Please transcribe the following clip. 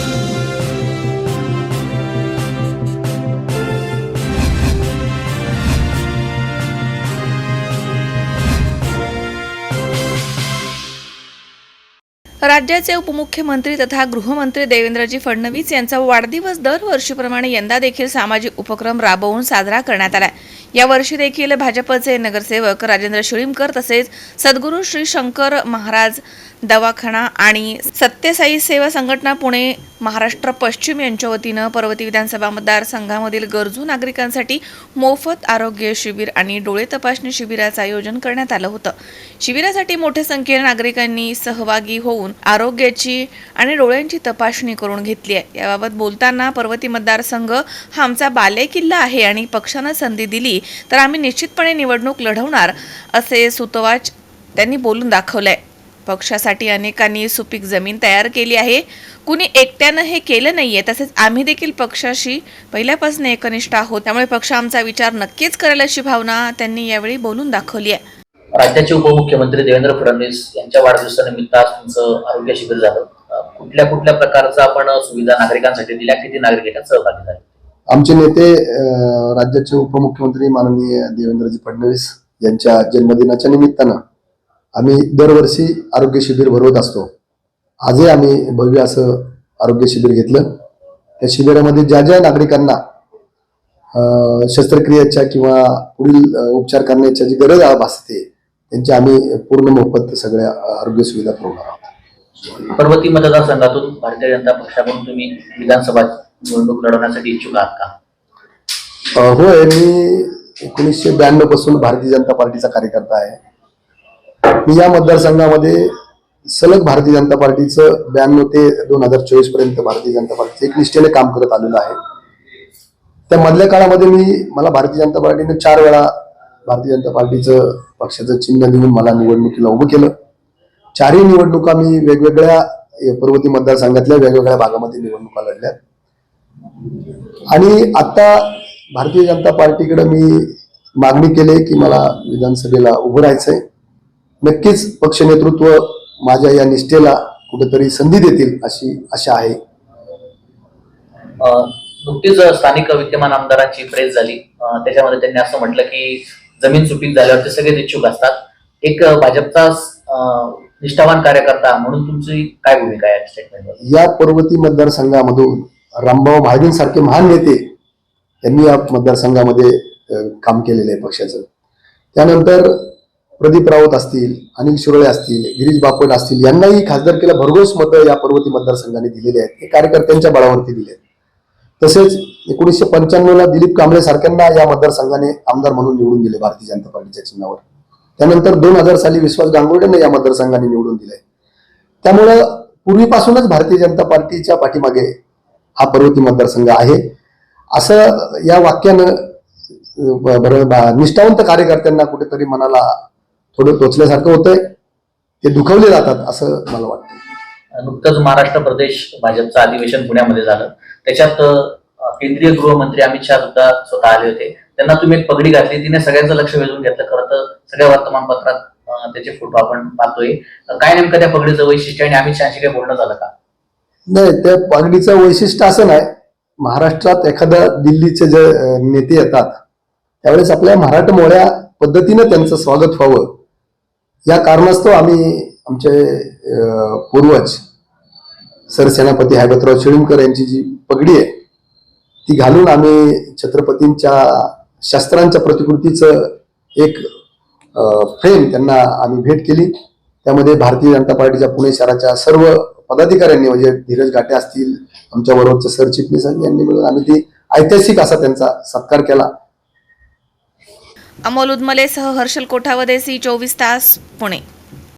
Thank you. राज्याचे उपमुख्यमंत्री तथा गृहमंत्री देवेंद्रजी फडणवीस यांचा वाढदिवस दरवर्षीप्रमाणे यंदा देखील सामाजिक उपक्रम राबवून साजरा करण्यात आला यावर्षी देखील भाजपचे नगरसेवक राजेंद्र शिळीमकर तसेच सद्गुरू श्री शंकर महाराज दवाखाना आणि सत्यसाई सेवा संघटना पुणे महाराष्ट्र पश्चिम यांच्या वतीनं पर्वती विधानसभा मतदारसंघामधील गरजू नागरिकांसाठी मोफत आरोग्य शिबिर आणि डोळे तपासणी शिबिराचं आयोजन करण्यात आलं होतं. शिबिरासाठी मोठ्या संख्येने नागरिकांनी सहभागी होऊन आरोग्याची आणि डोळ्यांची तपासणी करून घेतली आहे. याबाबत बोलताना पर्वती मतदारसंघ हा आमचा बालेकिल्ला आहे आणि पक्षानं संधी दिली तर आम्ही निश्चितपणे निवडणूक लढवणार असे सुतवाच त्यांनी बोलून दाखवलंय. पक्षासाठी अनेकांनी सुपीक जमीन तयार केली आहे. कुणी एकट्यानं हे केलं नाहीये तसेच आम्ही देखील पक्षाशी पहिल्यापासून एकनिष्ठ आहोत. त्यामुळे पक्ष आमचा विचार नक्कीच करेल अशी भावना त्यांनी यावेळी बोलून दाखवली आहे. राज्याचे उपमुख्यमंत्री देवेंद्र फडणवीस यांच्या वाढदिवसानिमित्त आज तुमचं आरोग्य शिबिर झालं. कुठल्या कुठल्या प्रकारचा आपण सुविधा नागरिकांसाठी दिल्या? किती नागरिक याच्यात सहभागी झाले? आमचे नेते राज्याचे उपमुख्यमंत्री माननीय देवेंद्रजी फडणवीस यांच्या जन्मदिनाच्या निमित्तानं आम्ही दरवर्षी आरोग्य शिबिर भरवत असतो. आजही आम्ही भव्य असं आरोग्य शिबिर घेतलं. त्या शिबिरामध्ये ज्या ज्या नागरिकांना शस्त्रक्रियेच्या किंवा पुढील उपचार करण्याच्या जी गरज भासते त्यांची आम्ही पूर्ण मोफत सगळ्या आरोग्य सुविधा पुरवणार आहोत. पर्वती मतदारसंघातून भारतीय जनता पक्षाकडून तुम्ही विधानसभा निवडणूक लढवण्यासाठी इच्छुक आहात का? होय मी एकोणीसशे ब्याण्णवपासून भारतीय जनता पार्टीचा कार्यकर्ता आहे. मी या मतदारसंघामध्ये सलग भारतीय जनता पार्टीचं ब्याण्णव ते दोन हजार चोवीसपर्यंत भारतीय जनता पार्टीचं एक निष्ठेने काम करत आलेलो आहे. त्या मधल्या काळामध्ये मी मला भारतीय जनता पार्टीने चार वेळा भारतीय जनता पार्टीचं पक्षाचं चिन्ह देऊन मला निवडणुकीला उभं केलं. चारही निवडणुका मी वेगवेगळ्या पर्वती मतदारसंघातल्या वेगवेगळ्या भागामध्ये निवडणुका लढल्या आणि आता भारतीय जनता पार्टीकडे मी मागणी केली की मला विधानसभेला उभं राहायचंय. नक्कीच पक्ष नेतृत्व माझ्या या निष्ठेला कुठेतरी संधी देतील अशी आशा आहे. नुकतीच स्थानिक विद्यमान आमदारांची प्रेस झाली. त्याच्यामध्ये त्यांनी असं म्हटलं की जमीन सुपीक झाल्यावर ते सगळेच इच्छुक असतात. एक भाजपचा निष्ठावान कार्यकर्ता म्हणून तुमची काय भूमिका आहे स्टेटमेंटवर या पर्वती मतदारसंघामधून रामभाऊ महाजन सारखे महान नेते यांनी या मतदारसंघामध्ये काम केलेलं आहे पक्षाचं. त्यानंतर प्रदीप राऊत असतील अनिल शिरोळे असतील गिरीश बापट असतील यांनाही खासदारकीला भरघोस मतं या पर्वती मतदारसंघाने दिलेली आहेत. हे कार्यकर्त्यांच्या बळावरती दिले आहेत तसेच एकोणीसशे पंच्याण्णवला दिलीप कांबळे सारख्यांना या मतदारसंघाने आमदार म्हणून निवडून दिले भारतीय जनता पार्टीच्या चिन्हावर. त्यानंतर दोन हजार साली विश्वास गांगुर्डेंना या मतदारसंघाने निवडून दिले. त्यामुळं पूर्वीपासूनच भारतीय जनता पार्टीच्या पाठीमागे हा पर्वती मतदारसंघ आहे. असं या वाक्यानं ब- निष्ठावंत कार्यकर्त्यांना कुठेतरी मनाला थोडं टोचल्यासारखं होतंय. ते दुखवले जातात असं मला वाटतं. नुकतंच महाराष्ट्र प्रदेश भाजपचं अधिवेशन पुण्यामध्ये झालं. त्याच्यात केंद्रीय गृहमंत्री अमित शहा सुद्धा स्वतः आले होते. त्यांना तुम्ही एक पगडी घातली तिने सगळ्यांचं लक्ष वेधून घेतलं. खरं तर सगळ्या वर्तमानपत्रात त्याचे फोटो आपण पाहतोय. काय नेमकं त्या पगडीचं वैशिष्ट्य आणि अमित शहाशी काही बोलणं झालं का? नाही त्या पगडीचं वैशिष्ट्य असं नाही. महाराष्ट्रात एखाद्या दिल्लीचे जे नेते येतात त्यावेळेस आपल्या मराठमोळ्या पद्धतीनं त्यांचं स्वागत व्हावं. या कारणास्तव आम्ही आमचे पूर्वज सरसेनापती हैबतराव शिळीमकर यांची जी पगडी आहे ती घालून आम्ही छत्रपतींच्या शस्त्रांच्या प्रतिकृतीचं एक फ्रेम त्यांना आम्ही भेट केली. त्यामध्ये भारतीय जनता पार्टीच्या पुणे शहराच्या सर्व पदाधिकाऱ्यांनी म्हणजे धीरज घाटे असतील आमच्या बरोबरचे सरचिटणीस यांनी मिळून आम्ही ती ऐतिहासिक असा त्यांचा सत्कार केला. अमोल उदमलेसह हर्षल कोठावदे सी चोवीस तास पुणे.